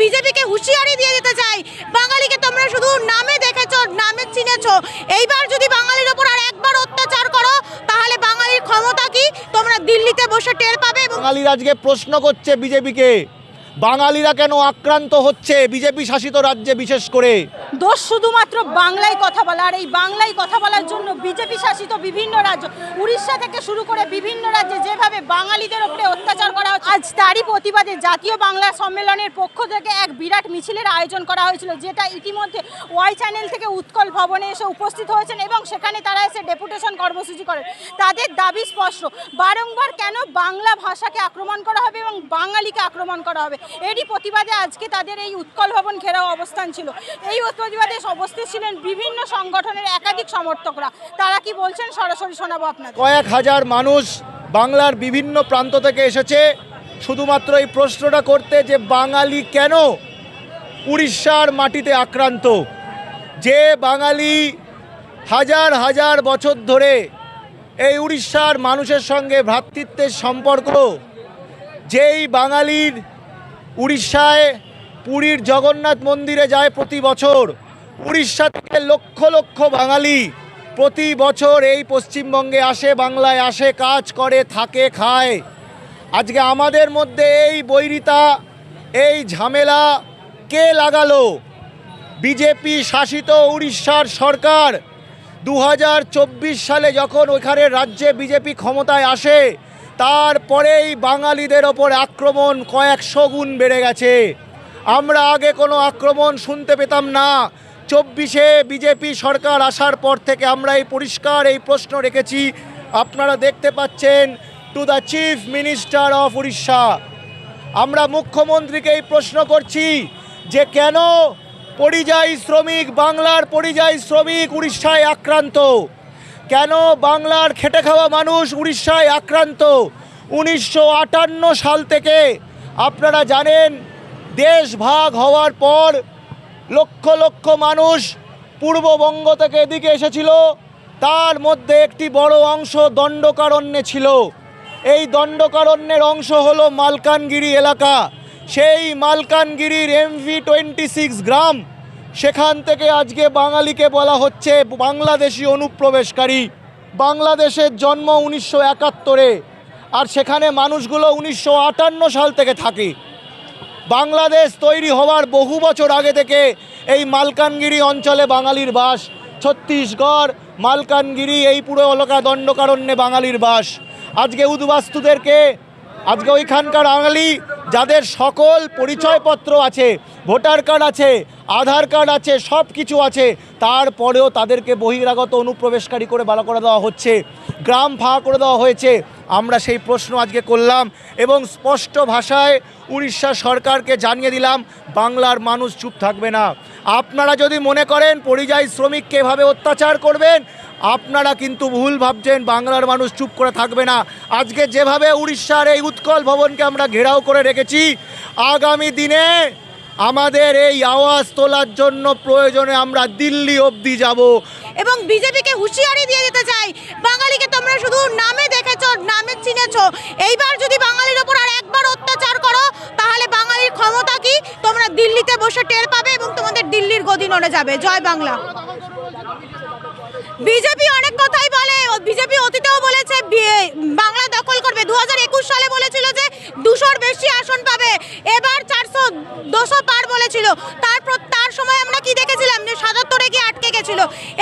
বিজেপিকে হুঁশিয়ারি দিয়ে দিতে চাই। বাঙালিকে তোমরা শুধু নামে দেখেছ, নামে চিনেছ। এইবার যদি বাঙালির ওপর আর একবার অত্যাচার করো, তাহলে বাঙালির ক্ষমতা কি? তোমরা দিল্লিতে বসে টের পাবে বাঙালির আজকে প্রশ্ন করছে বিজেপিকে। বাঙালিরা কেন আক্রান্ত হচ্ছে? বিজেপি শাসিত রাজ্যে বিশেষ করে। দোষ শুধুমাত্র বাংলায় কথা বলা, আর এই বাংলায় কথা বলার জন্য বিজেপি শাসিত বিভিন্ন রাজ্য, উড়িষ্যা থেকে শুরু করে বিভিন্ন রাজ্যে যেভাবে বাঙালিদের উপরে অত্যাচার করা হচ্ছে, আজ তারই প্রতিবাদে জাতীয় বাংলা সম্মেলনের পক্ষ থেকে এক বিরাট মিছিলের আয়োজন করা হয়েছিল, যেটা ইতিমধ্যে ওয়াই চ্যানেল থেকে উৎকল ভবনে এসে উপস্থিত হয়েছেন এবং সেখানে তারা এসে ডেপুটেশন কর্মসূচি করেন। তাদের দাবি স্পষ্ট, বারংবার কেন বাংলা ভাষাকে আক্রমণ করা হবে এবং বাঙালিকে আক্রমণ করা হবে? এরই প্রতিবাদে আজকে তাদের এই উৎকল ভবন ঘেরাও অবস্থান ছিল। এই প্রতিবাদে উপস্থিত ছিলেন বিভিন্ন সংগঠনের একাধিক সমর্থকরা। তারা কি বলছেন? সরাসরি শোনাবো আপনাদের। কয়েক হাজার মানুষ বাংলার বিভিন্ন প্রান্ত থেকে এসেছে। শুধুমাত্র এই প্রশ্নটা করতে যে বাঙালি কেন উড়িষ্যার মাটিতে আক্রান্ত? যে বাঙালি হাজার হাজার বছর ধরে এই উড়িষ্যার মানুষের সঙ্গে ভ্রাতৃত্বের সম্পর্ক, যেই বাঙালির উড়িষ্যায় পুরীর জগন্নাথ মন্দিরে যায় প্রতি বছর। উড়িষ্যা থেকে লক্ষ লক্ষ বাঙালি প্রতি বছর এই পশ্চিমবঙ্গে আসে, বাংলায় আসে, কাজ করে, থাকে, খায়। আজকে আমাদের মধ্যে এই বৈরিতা, এই ঝামেলা কে লাগালো? বিজেপি শাসিত উড়িষ্যার সরকার। দু হাজার চব্বিশ সালে যখন ওইখানে রাজ্যে বিজেপি ক্ষমতায় আসে, তারপরেই বাঙালিদের ওপর আক্রমণ কয়েকশো গুণ বেড়ে গেছে। আমরা আগে কোনো আক্রমণ শুনতে পেতাম না। চব্বিশে বিজেপি সরকার আসার পর থেকে আমরা এই পরিষ্কার এই প্রশ্ন রেখেছি। আপনারা দেখতে পাচ্ছেন to the chief minister of Orissa আমরা মুখ্যমন্ত্রীকে এই প্রশ্ন করছি যে কেন পরিযায়ী শ্রমিক, বাংলার পরিযায়ী শ্রমিক উড়িষ্যায় আক্রান্ত? কেন বাংলার খেটে খাওয়া মানুষ উড়িষ্যায় আক্রান্ত? উনিশশো আটান্ন সাল থেকে আপনারা জানেন দেশ ভাগ হওয়ার পর লক্ষ লক্ষ মানুষ পূর্ববঙ্গ থেকে এদিকে এসেছিল। তার মধ্যে একটি বড় অংশ দণ্ডকারণ্যে ছিল। এই দণ্ডকারণ্যের অংশ হলো মালকানগিরি এলাকা। সেই মালকানগিরির এমভি টোয়েন্টি সিক্স গ্রাম। সেখান থেকে আজকে বাঙালিকে বলা হচ্ছে বাংলাদেশি অনুপ্রবেশকারী। বাংলাদেশের জন্ম উনিশশো একাত্তরে। আর সেখানে মানুষগুলো উনিশশো আটান্ন সাল থেকে থাকে। বাংলাদেশ তৈরি হওয়ার বহু বছর আগে থেকে এই মালকানগিরি অঞ্চলে বাঙালির বাস। ছত্তিশগড়, মালকানগিরি, এই পুরো এলাকা দণ্ডকারণ্যে বাঙালির বাস। আজকে উদ্বাস্তুদেরকে, আজকে ওইখানকার বাঙালি যাদের সকল পরিচয়পত্র আছে, ভোটার কার্ড আছে আধার কার্ড আছে সব কিছু আছে। তারপরেও তাদেরকে বহিরাগত অনুপ্রবেশকারী করে বালা করে দেওয়া হচ্ছে। গ্রাম ফাঁকা করে দেওয়া হয়েছে। আমরা সেই প্রশ্ন আজকে করলাম এবং স্পষ্ট ভাষায় উড়িষ্যা সরকারকে জানিয়ে দিলাম, বাংলার মানুষ চুপ থাকবে না। আপনারা যদি মনে করেন পরিযায়ী শ্রমিককে এভাবে অত্যাচার করবেন, আপনারা কিন্তু ভুল ভাবছেন, বাংলার মানুষ চুপ করে থাকবে না। আজকে যেভাবে উড়িষ্যার এই উৎকল ভবনকে আমরা ঘেরাও করে রেখেছি, আগামী দিনে আমাদের এই আওয়াজ তোলার জন্য প্রয়োজনে আমরা দিল্লি অবধি যাব। এবং বিজেপিকে হুঁশিয়ারি দিয়ে দিতে চাই। বাঙালিকে তোমরা শুধু নামে দেখেছ, নামে চিনেছো। এইবার যদি বাঙালির ওপর আর একবার অত্যাচার করো, তাহলে বাঙালির ক্ষমতা কি? তোমরা দিল্লিতে বসে টের পাবে এবং তোমাদের দিল্লির গদি নড়ে যাবে। জয় বাংলা। বিজেপি অনেক কথাই বলে। বিজেপি অতীতেও বলেছে বাংলা দখল করবে। দু হাজার একুশ সালে বলেছিল যে, দুশোর বেশি আসন দুশো পার বলেছিল। তারপর তার সময় আমরা কি দেখেছিলাম যে সাতাত্তরে গিয়ে আটকে গেছিল?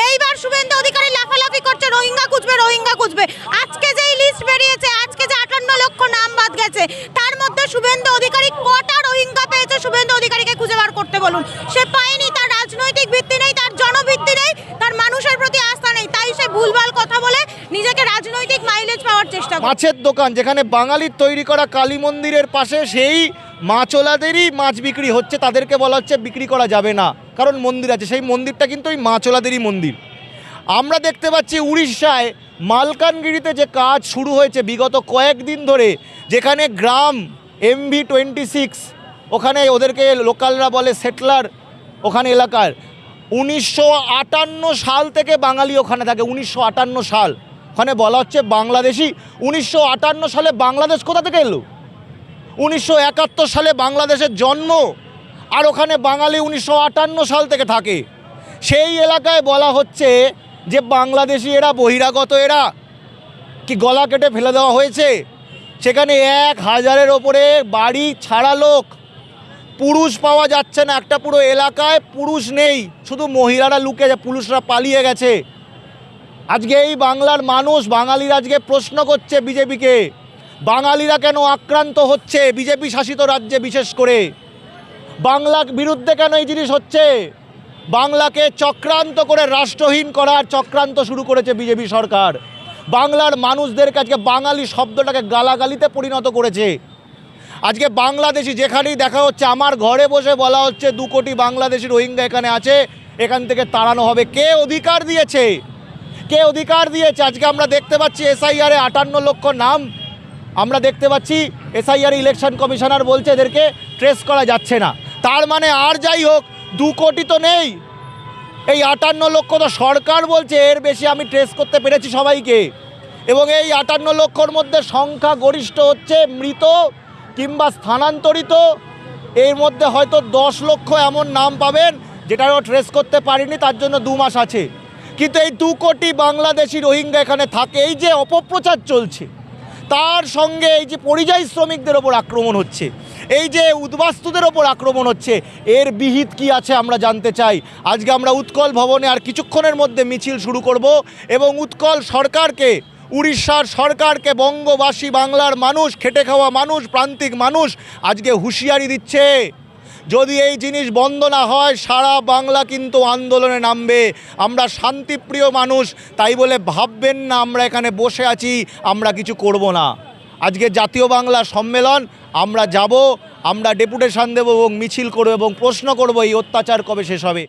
এইবার শুভেন্দু অধিকারী লাফালাফি করছে, রোহিঙ্গা খুঁজবে রোহিঙ্গা খুঁজবে। আজকে যেই লিস্ট বেরিয়েছে, আজকে যে আটান্ন লক্ষ নাম বাদ গেছে, তার মধ্যে শুভেন্দু অধিকারী কটা রোহিঙ্গা পেয়েছে শুভেন্দু অধিকারীকে খুঁজে বার করতে বলুন। সে পায়নি, তার রাজনৈতিক ভিত্তি নেই, তার জনভিত্তি নেই, তার মানুষের প্রতি আস্থা নেই। তাই সে ভুলভাল কথা বলে নিজেকে রাজনৈতিক মাইলেজ পাওয়ার চেষ্টা মাছের দোকান, যেখানে বাঙালির তৈরি করা কালী মন্দিরের পাশে সেই মাছওয়ালাদেরই মাছ বিক্রি হচ্ছে, তাদেরকে বলা হচ্ছে বিক্রি করা যাবে না, কারণ মন্দির আছে। সেই মন্দিরটা কিন্তু ওই মাছওয়ালাদেরই মন্দির। আমরা দেখতে পাচ্ছি উড়িষ্যায় মালকানগিরিতে যে কাজ শুরু হয়েছে বিগত কয়েকদিন ধরে, যেখানে গ্রাম এমভি টোয়েন্টি সিক্স ওখানে ওদেরকে লোকালরা বলে সেটলার ওখানে এলাকার। উনিশশো আটান্ন সাল থেকে বাঙালি ওখানে থাকে, উনিশশো আটান্ন সাল। ওখানে বলা হচ্ছে বাংলাদেশি। উনিশশো আটান্ন সালে বাংলাদেশ কোথা থেকে এলো? উনিশশো একাত্তর সালে বাংলাদেশের জন্ম আর ওখানে বাঙালি উনিশশো আটান্ন সাল থেকে থাকে। সেই এলাকায় বলা হচ্ছে যে বাংলাদেশি এরা, বহিরাগত এরা, কি গলা কেটে ফেলে দেওয়া হয়েছে? সেখানে এক হাজারের ওপরে বাড়ি ছাড়া লোক। পুরুষ পাওয়া যাচ্ছে না একটা পুরো এলাকায়, পুরুষ নেই। শুধু মহিলারা লুকে পুরুষরা পালিয়ে গেছে। আজকে এই বাংলার মানুষ, বাঙালিরা আজকে প্রশ্ন করছে বিজেপিকে বাঙালিরা কেন আক্রান্ত হচ্ছে? বিজেপি শাসিত রাজ্যে বিশেষ করে। বাংলার বিরুদ্ধে কেন এই জিনিস হচ্ছে? বাংলাকে চক্রান্ত করে রাষ্ট্রহীন করার চক্রান্ত শুরু করেছে বিজেপি সরকার। বাংলার মানুষদেরকে আজকে বাঙালি শব্দটাকে গালাগালিতে পরিণত করেছে। আজকে বাংলাদেশি যেখানেই দেখা হচ্ছে, আমার ঘরে বসে বলা হচ্ছে, দু কোটি বাংলাদেশি রোহিঙ্গা এখানে আছে, এখান থেকে তাড়ানো হবে। কে অধিকার দিয়েছে? কে অধিকার দিয়েছে? আজকে আমরা দেখতে পাচ্ছি, এসআইআরে আটান্ন লক্ষ নাম। আমরা দেখতে পাচ্ছি এসআইআর ইলেকশন কমিশনার বলছে এদেরকে ট্রেস করা যাচ্ছে না। তার মানে আর যাই হোক, দু কোটি তো নেই। এই আটান্ন লক্ষ তো সরকার বলছে, এর বেশি আমি ট্রেস করতে পেরেছি সবাইকে। এবং এই আটান্ন লক্ষর মধ্যে সংখ্যা গরিষ্ঠ হচ্ছে মৃত কিংবা স্থানান্তরিত। এর মধ্যে হয়তো দশ লক্ষ এমন নাম পাবেন যেটাও ট্রেস করতে পারিনি, তার জন্য দু মাস আছে। কিন্তু এই দু কোটি বাংলাদেশি রোহিঙ্গা এখানে থাকে এই যে, অপপ্রচার চলছে। তার সঙ্গে এই যে পরিযায়ী শ্রমিকদের ওপর আক্রমণ হচ্ছে, এই যে উদ্বাস্তুদের ওপর আক্রমণ হচ্ছে, এর বিহিত কি আছে আমরা জানতে চাই। আজকে আমরা উৎকল ভবনে আর কিছুক্ষণের মধ্যে মিছিল শুরু করব এবং উৎকল সরকারকে, উড়িষ্যার সরকারকে বঙ্গবাসী, বাংলার মানুষ, খেটে খাওয়া মানুষ, প্রান্তিক মানুষ আজকে হুঁশিয়ারি দিচ্ছে। যদি এই জিনিস বন্ধ না হয়, সারা বাংলা কিন্তু আন্দোলনে নামবে। আমরা শান্তিপ্রিয় মানুষ, তাই বলে ভাববেন না আমরা এখানে বসে আছি, আমরা কিছু করব না। আজকে জাতীয় বাংলা সম্মেলন, আমরা যাব, আমরা ডেপুটেশান দেব এবং মিছিল করব এবং প্রশ্ন করব এই অত্যাচার কবে শেষ হবে।